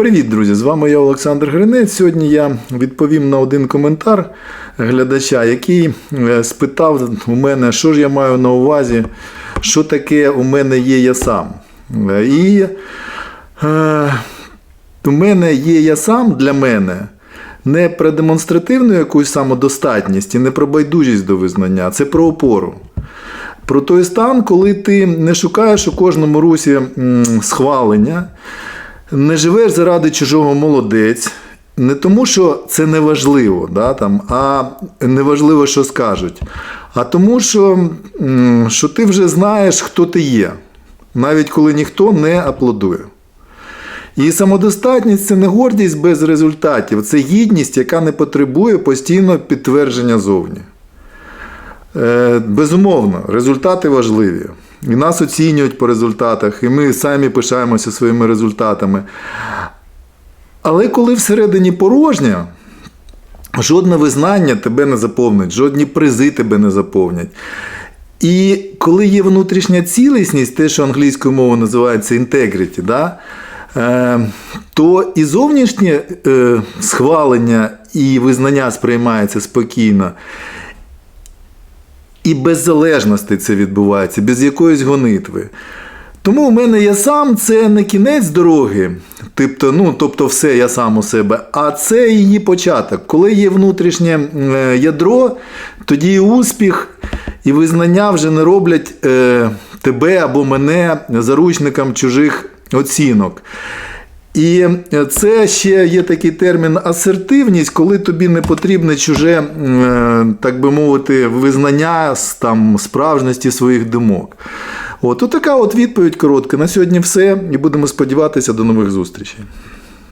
Привіт, друзі! З вами я Олександр Гринець. Сьогодні я відповім на один коментар глядача, який е, спитав у мене, що ж я маю на увазі, що таке у мене є я сам. Е, І е, у мене є я сам для мене. Не про демонстративну якусь самодостатність і не про байдужість до визнання, це про опору. Про той стан, коли ти не шукаєш у кожному русі схвалення, не живеш заради чужого молодець. Не тому, що це не важливо, да, там, а не важливо, що скажуть, а тому, що, що ти вже знаєш, хто ти є, навіть коли ніхто не аплодує. І самодостатність це не гордість без результатів, це гідність, яка не потребує постійного підтвердження зовні. Е, Безумовно, результати важливі. І нас оцінюють по результатах, і ми самі пишаємося своїми результатами. Але коли всередині порожня, жодне визнання тебе не заповнить, жодні призи тебе не заповнять. І коли є внутрішня цілісність, те, що англійською мовою називається integrity, да, е, то і зовнішнє е, схвалення і визнання сприймається спокійно. І без залежності це відбувається, без якоїсь гонитви. Тому у мене я сам це не кінець дороги, тобто, ну, тобто все я сам у себе, а це її початок. Коли є внутрішнє е, ядро, тоді успіх і визнання вже не роблять е, тебе або мене заручником чужих оцінок. І це ще є такий термін асертивність, коли тобі не потрібне чуже, е, так би мовити, визнання там, справжності своїх думок. От така от відповідь коротка. На сьогодні все. І будемо сподіватися до нових зустрічей.